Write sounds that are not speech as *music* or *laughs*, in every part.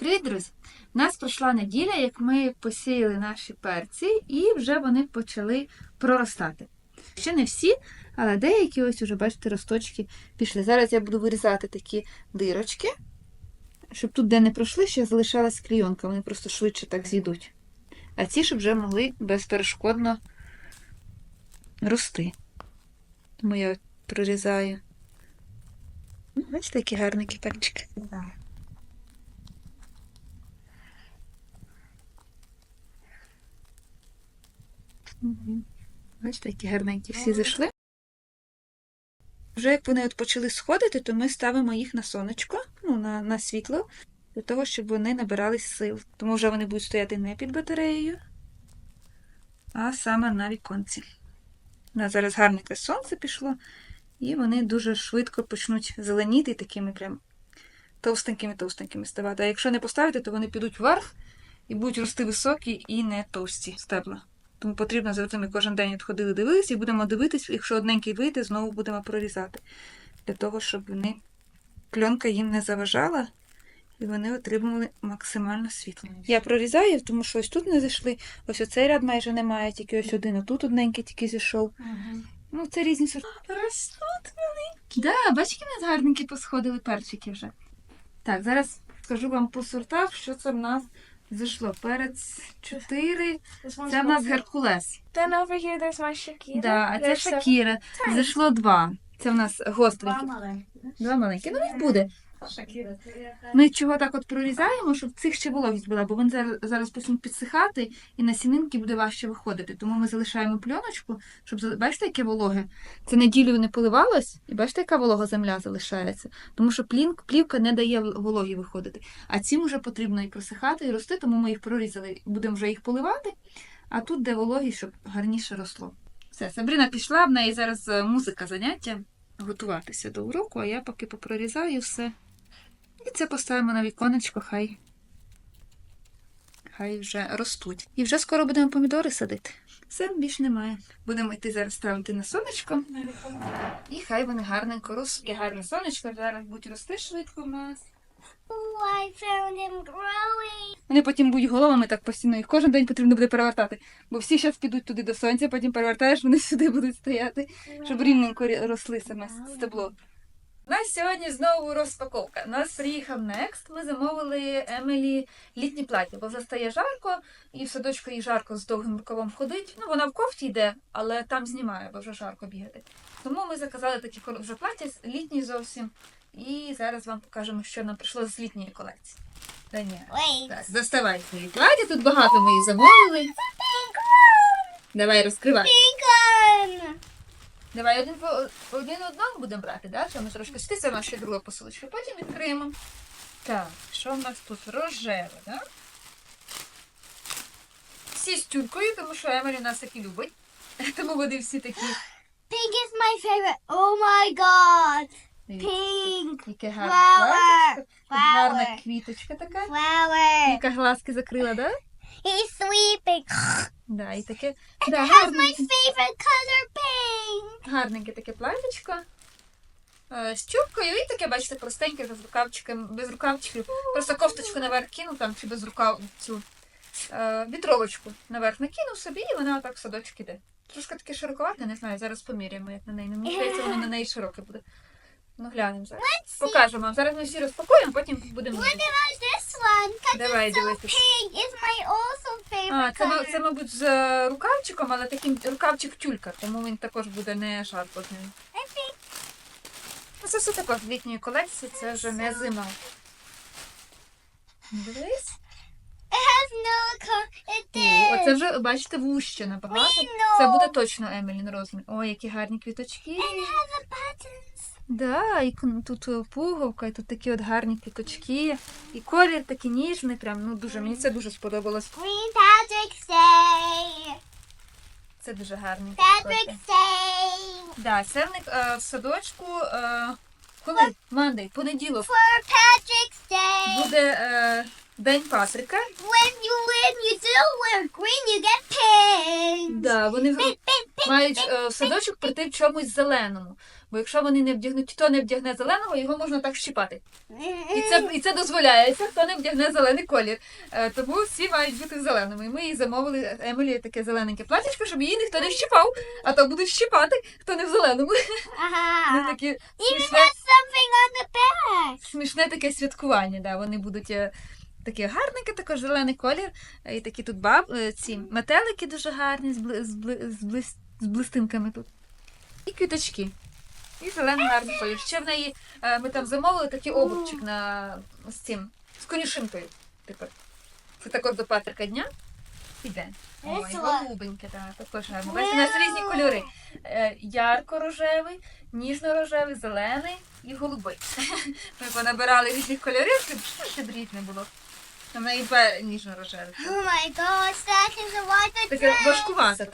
Привіт, друзі! У нас пройшла неділя, як ми посіяли наші перці, і вже вони почали проростати. Ще не всі, але деякі ось уже, бачите, росточки пішли. Зараз я буду вирізати такі дирочки, щоб тут, де не пройшли, ще залишалась клійонка, вони просто швидше так зійдуть. А ці, щоб вже могли безперешкодно рости. Тому я прорізаю. Ну, Бачите, які гарні перчики. Бачите, які гарненькі всі зайшли. Вже як вони от почали сходити, то ми ставимо їх на сонечко, ну, на, на світло, для того, щоб вони набирались сил. Тому вже вони будуть стояти не під батареєю, а саме на віконці. У нас зараз гарненьке сонце пішло, і вони дуже швидко почнуть зеленіти такими прям товстенькими-товстенькими ставати. А якщо не поставити, то вони підуть вверх і будуть рости високі і не товсті стебла. Тому потрібно завжди ми кожен день відходили, дивилися і будемо дивитись, якщо одненький вийде, знову будемо прорізати. Для того, щоб вони пленка їм не заважала і вони отримували максимально світло. Я прорізаю, тому що ось тут не зайшли, ось оцей ряд майже немає, тільки ось один, а тут одненький тільки зійшов. Ну, це різні сорти. Ростуть великі. Да, бачите, у нас гарненькі посходили перчики вже. Так, зараз скажу вам по сортах, що це в нас зайшло. Перець 4. Це в нас Геркулес. Then over here there's my Shakira. Да, а це Шакіра. Зайшло два. Це в нас гостренькі. маленькі. Два маленькі. Ну, їх буде. Shakira. Ми чого так от прорізаємо, щоб цих ще вологість була, бо вони зараз, почнуть підсихати і на сінинки буде важче виходити. Тому ми залишаємо пленочку, щоб бачите, яке вологе. Це неділю не поливалось, і бачите, яка волога земля залишається. Тому що плінк, плівка не дає вологі виходити. А цим вже потрібно і просихати, і рости, тому ми їх прорізали. Будемо вже їх поливати, а тут де вологість, щоб гарніше росло. Все, Сабріна пішла, в неї зараз е, музика заняття. Готуватися до уроку, а я поки попрорізаю все. І це поставимо на віконечко, хай. Хай вже ростуть. І вже скоро будемо помідори садити. Все, більш немає. Будемо йти зараз ставити на сонечко. І хай вони гарненько ростуть. Таке гарне сонечко зараз будуть рости швидко в нас. I found him growing. Вони потім будуть головами так постійно, їх кожен день потрібно буде перевертати. Бо всі зараз підуть туди до сонця, потім перевертаєш, вони *laughs* сюди будуть стояти, щоб рівненько росли саме стебло. У нас сьогодні знову розпаковка. У нас приїхав Next. Ми замовили Емілі літнє плаття, бо вже стає жарко, і в садочку їй жарко з довгим рукавом ходить. Ну, вона в кофті йде, але там знімає, бо вже жарко бігати. Тому ми заказали такі вже плаття літні зовсім. І зараз вам покажемо, що нам прийшло з літньої колекції. Wait. Так, доставай свої плаття. Тут багато ми їх замовили. Давай розкривай. Давай один по один одному будемо брати, да? Ми трошки сюди, це наша друга посилочка. Потім відкриємо. Так, що в нас тут рожеве, да? Всі з тюлькою, тому що Емелі нас такі любить. *laughs* Тому вони всі такі. Pink is my favorite. Oh my god. Pink. Яке гарне Flower. Гарна Flower. квіточка така. Flower. Яка глазки закрила, да? He's sleeping. Да, і таке. It Да, has my favorite color pink. Гарненьке таке платтячко. Е, З чубкою і таке, бачите, простеньке, з рукавчиком, без рукавчиків. Просто кофточку наверх кинув там чи без рукав цю е, вітровочку наверх накинув собі, і вона отак в садочок іде. Трошки таке широковате, не знаю, зараз поміряємо, як на неї. Мені здається, воно на неї широке буде. Ну, глянемо зараз. Покажемо вам. Зараз ми всі розпакуємо, потім будемо. Давай so pink. It's my also А, це, ма- color. це, мабуть, з е, рукавчиком, але таким рукавчик тюлька, тому він також буде не з. I think Ну, Це все також літньої колекції, це вже не зима. Дивись. it has no color. It О, did. Оце вже, бачите, вуще набагато. Це буде точно Емілін розмір. Ой, які гарні квіточки. And it has a. Да, і тут е, пуговка, і тут такі от гарні квіточки. І колір такий ніжний, прям, ну дуже, мені це дуже сподобалось. Green Patrick's Day. Це дуже гарний. Patrick's Day. Да, це в е, в садочку. Е, коли? Мандей, понеділок. For Patrick's Day. Буде е, День Патрика. When you win, you don't wear green, you get pink. Да, вони в- Pink, pink, мають е, в садочок прийти в чомусь зеленому. Бо якщо вони не вдягнуть, хто не вдягне зеленого, його можна так щіпати. І це, і це дозволяється, хто не вдягне зелений колір. Е, тому всі мають бути зеленими. І ми їй замовили Емілі таке зелененьке платічко, щоб її ніхто не щіпав, а то будуть щіпати, хто не в зеленому. *laughs* Такі смішне, has something on the back. смішне таке святкування. Да. Вони будуть е, такі гарненькі, також зелений колір. Е, І такі тут баб, е, ці метелики дуже гарні з, бли, з, бли, з, блис- з блистинками тут. І квіточки. І зелений гарний колір. Ще в неї е, ми там замовили такий обручик на з цим, з конюшинкою. Тепер. Це також до Патрика дня. Іде. Ой, голубеньке, так, також гарно. Бачите, у нас різні кольори. Е, Ярко-рожевий, ніжно-рожевий, зелений і голубий. *laughs* Ми понабирали різних кольорів, щоб що ще різне було. Там бе- ніжно-рожевий. Таке dress. важкувате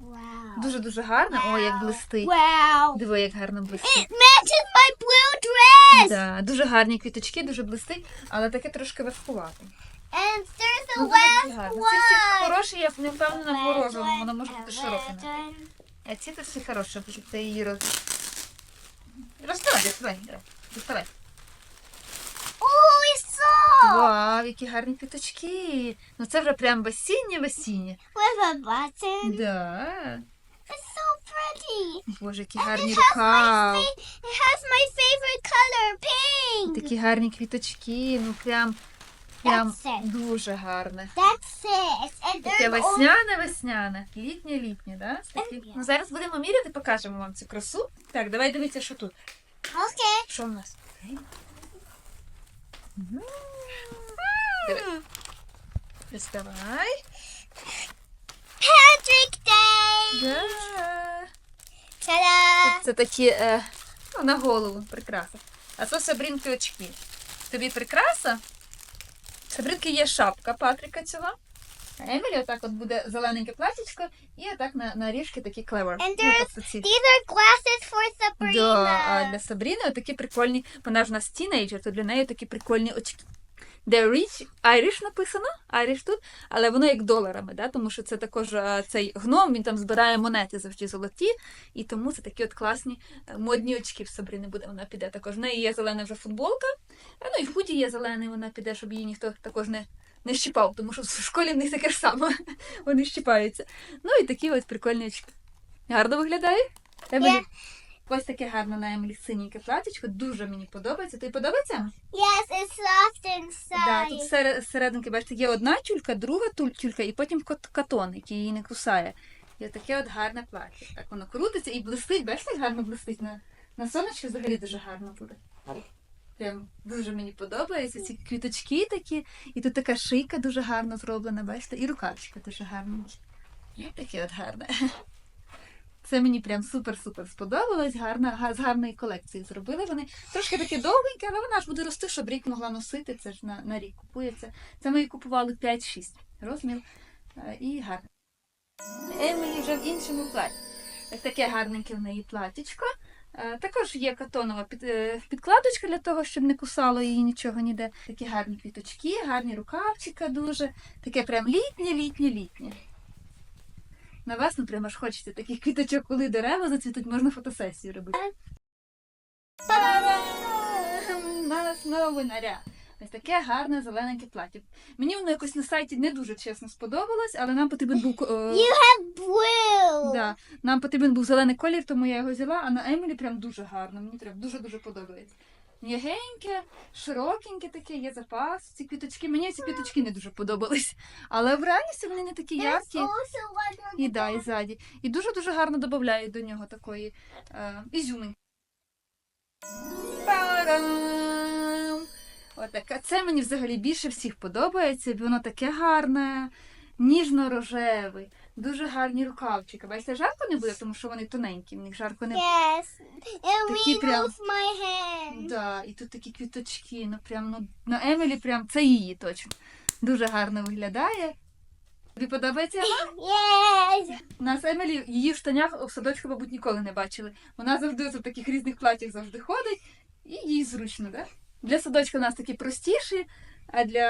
Wow. Дуже-дуже гарно. Ой, як блистить. Wow. Диви, як гарно блистить. It matches my blue dress. Да, дуже гарні квіточки, дуже блистить, але таке трошки важкувате. And there's a Ну, last гарно. Ці всі хороші, я не впевнена в Last воно може бути широке. А ці тут всі хороші, щоб ти її роз... Розставай, розставай, розставай. Вау, які гарні квіточки. Ну це вже прям весіннє-весіннє. With a button. Да. It's so pretty. Боже, які гарні it has, my рукав. it has my favorite color, pink. Такі гарні квіточки, ну прям, прям That's it. дуже гарне. That's it. And Таке there's also весняне, весняне, літнє, літнє, да? Такі. Yeah. Ну зараз будемо міряти, покажемо вам цю красу. Так, давай дивіться, що тут. Okay. Що в нас? Диви. Доставай. Patrick Day. Да. Це такі е, ну, на голову прикраса. А це Сабрінки очки. Тобі прикраса? Сабрінки є шапка Патріка цього. Емілі отак от буде зелененьке платічко і отак на, на ріжки такі клевер. And Ну, тобто ці. These are glasses for Sabrina. Да, а для Сабріни такі прикольні, вона ж у нас тінейджер, то для неї такі прикольні очки. Де Rich, Irish написано, Irish тут, але воно як доларами, да? тому що це також а, цей гном, він там збирає монети завжди золоті, і тому це такі от класні е, модні очки в Сабріни буде. Вона піде також. В неї є зелена вже футболка, а, ну і в худі є зелений, вона піде, щоб її ніхто також не, не щипав, тому що в школі в них таке ж саме, *laughs* вони щипаються. Ну і такі ось прикольні очки. Гарно виглядає? Емілі? Yeah. Ось таке гарне на Емілі синеньке платічко, дуже мені подобається. Тобі подобається? Yes, it's soft Да, тут серед, серединки, бачите, є одна тюлька, друга тюлька, і потім катон, який її не кусає. І таке от гарне плаття. Так воно крутиться і блистить, бачите, як гарно блистить на, на сонечку взагалі дуже гарно буде. Прям дуже мені подобається. Ці квіточки такі, і тут така шийка дуже гарно зроблена, бачите, і рукавчика дуже гарна. Таке от гарне. Це мені прям супер-супер сподобалось. Гарна, з гарної колекції зробили вони. Трошки таке довгеньке, але вона ж буде рости, щоб рік могла носити. Це ж на, на рік купується. Це ми її купували 5-6 розмір. Е, І гарно. Емілі вже в іншому платі. Таке гарненьке в неї платічко. Е, Також є катонова е, підкладочка для того, щоб не кусало її нічого ніде. Такі гарні квіточки, гарні рукавчика дуже. Таке прям літнє, літнє, літнє. На вас, ну прямо ж хочеться таких квіточок, коли дерева зацвітуть, можна фотосесію робити. Нас новинаря. Ось таке гарне зелененьке плаття. Мені воно якось на сайті не дуже чесно сподобалось, але нам потрібен був. е, You have blue. Да, нам потрібен був зелений колір, тому я його взяла, а на Емілі прям дуже гарно. Мені прям дуже-дуже подобається. М'ягеньке, широкеньке таке, є запас. Ці квіточки. Мені ці квіточки не дуже подобались. Але в реальності вони не такі There's яркі. also one on І да, і ззаді. І дуже-дуже гарно додають до нього такої е, ізюминки. Па-дам! Отака. Це мені взагалі більше всіх подобається, бо воно таке гарне, ніжно-рожевий, дуже гарні рукавчики. Бачите, жарко не буде, тому що вони тоненькі, в них жарко не буде. Yes. And Такі we прям- move my hand. Да, і тут такі квіточки, ну прям ну, на Емілі прям це її точно. Дуже гарно виглядає. Тобі подобається? Yes. У нас Емілі її в штанях в садочку, мабуть, ніколи не бачили. Вона завжди в таких різних платях завжди ходить, і їй зручно, да? Для садочка у нас такі простіші, а для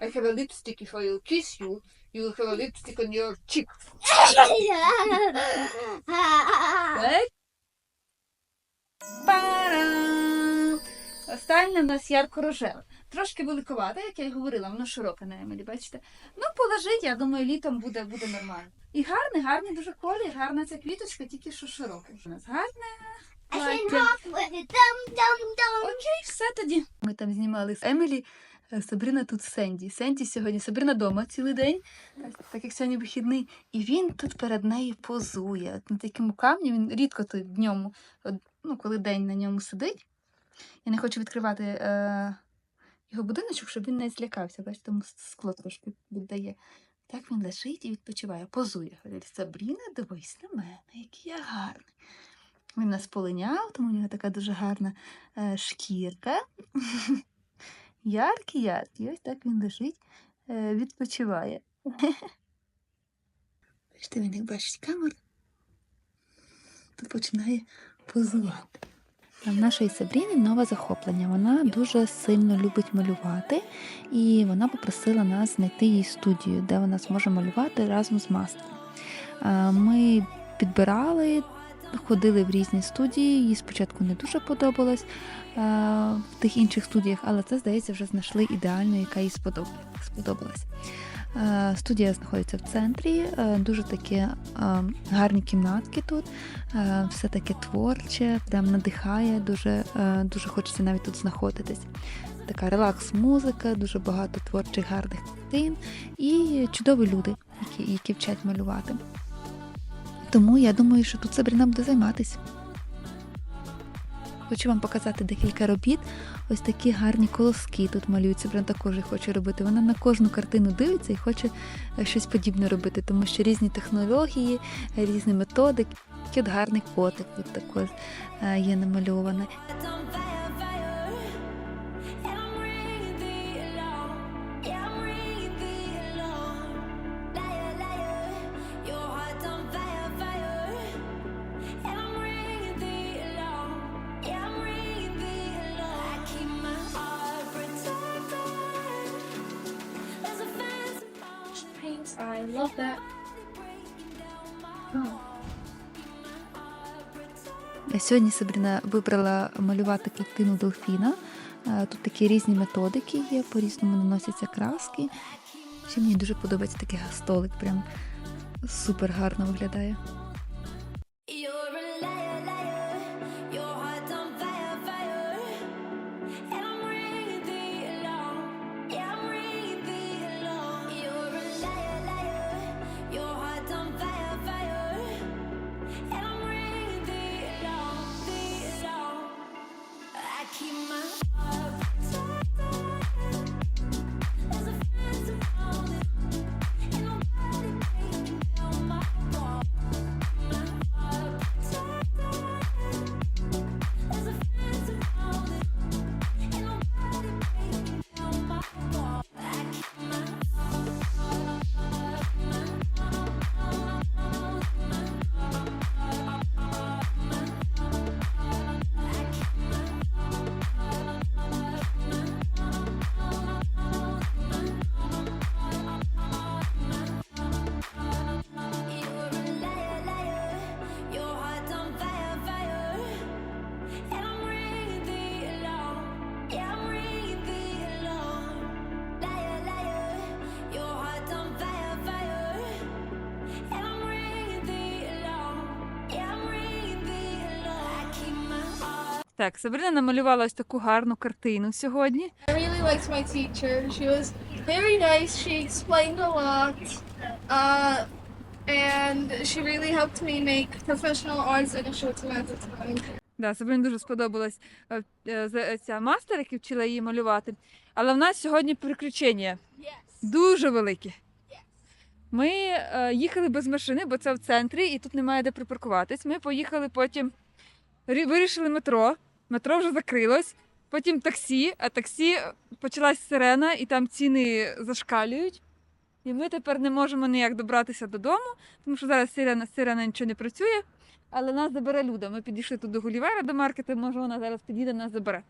I have a lipstick if I will kiss you. You will have a lipstick on your cheek. Right? Па-дам! Останнє в нас ярко-рожеве. Трошки великовата, як я й говорила, воно широке на Емілі, бачите? Ну, положить, я думаю, літом буде, буде нормально. І гарний, гарний дуже колір, гарна ця квіточка, тільки що широка. У нас гарне плаття. Окей, все тоді. Ми там знімали з Емілі. е, Сабріна тут Сенді. Сенді сьогодні Сабріна вдома цілий день, так- так як сьогодні вихідний. І він тут перед нею позує. От на такому камні він рідко тут днем, от, ну, коли день на ньому сидить. Я не хочу відкривати е, його будиночок, щоб він не злякався. Бачите, тому скло трошки віддає. Так він лежить і відпочиває, позує. Говорить, Сабріна, дивись на мене, який я гарний. Він нас полиняв, тому у нього така дуже гарна е, шкірка. *laughs* Яркий, яркий. Ось так він лежить, е, відпочиває. *laughs* Бачите, він як бачить камеру, то починає позувати. В нашої Сабріни нове захоплення. Вона дуже сильно любить малювати, і вона попросила нас знайти їй студію, де вона зможе малювати разом з мастером. Е, Ми підбирали, ходили в різні студії. Їй спочатку не дуже подобалось е, в тих інших студіях, але це, здається, вже знайшли ідеальну, яка їй сподобала- сподобалась. Е, Студія знаходиться в центрі, е, дуже такі гарні кімнатки тут, все таке творче, прям надихає, дуже, дуже хочеться навіть тут знаходитись. Така релакс-музика, дуже багато творчих гарних картин і чудові люди, які, які вчать малювати. Тому я думаю, що тут Сабріна буде займатися. Хочу вам показати декілька робіт. Ось такі гарні колоски тут малюються. Прям також їх хоче робити. Вона на кожну картину дивиться і хоче е, щось подібне робити, тому що різні технології, різні методики. Тут гарний котик тут також е, є намальований. I love that. Oh. Сьогодні Сабріна вибрала малювати клітину дельфіна. Е, Тут такі різні методики є, по-різному наносяться краски. Ще мені дуже подобається такий столик, прям супер гарно виглядає. Так, Сабріна намалювала ось таку гарну картину сьогодні. I really liked my teacher. She was very nice. She explained a lot. Uh, and she really helped me make professional arts in a short amount of time. Да, Сабріні дуже сподобалась е, е, ця мастер, який вчила її малювати. Але в нас сьогодні приключення Yes. дуже велике. Ми е, їхали без машини, бо це в центрі, і тут немає де припаркуватись. Ми поїхали потім, рі- вирішили метро. Метро вже закрилось. Потім таксі, а таксі почалась сирена, і там ціни зашкалюють. І ми тепер не можемо ніяк добратися додому, тому що зараз сирена, сирена нічого не працює. Але нас забере Люда. Ми підійшли тут до Гулівера, до маркету, може вона зараз підійде, нас забере.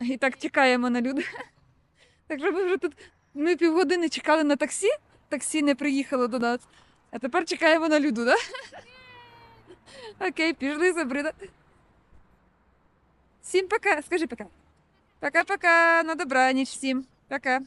І так чекаємо на Люду. *laughs* Так що ми вже тут ми півгодини чекали на таксі, таксі не приїхало до нас. А тепер чекаємо на люду, так? *laughs* Окей, пішли Сабрина. Всім пока. Скажи пока. Пока-пока. На добраніч всім. Пока.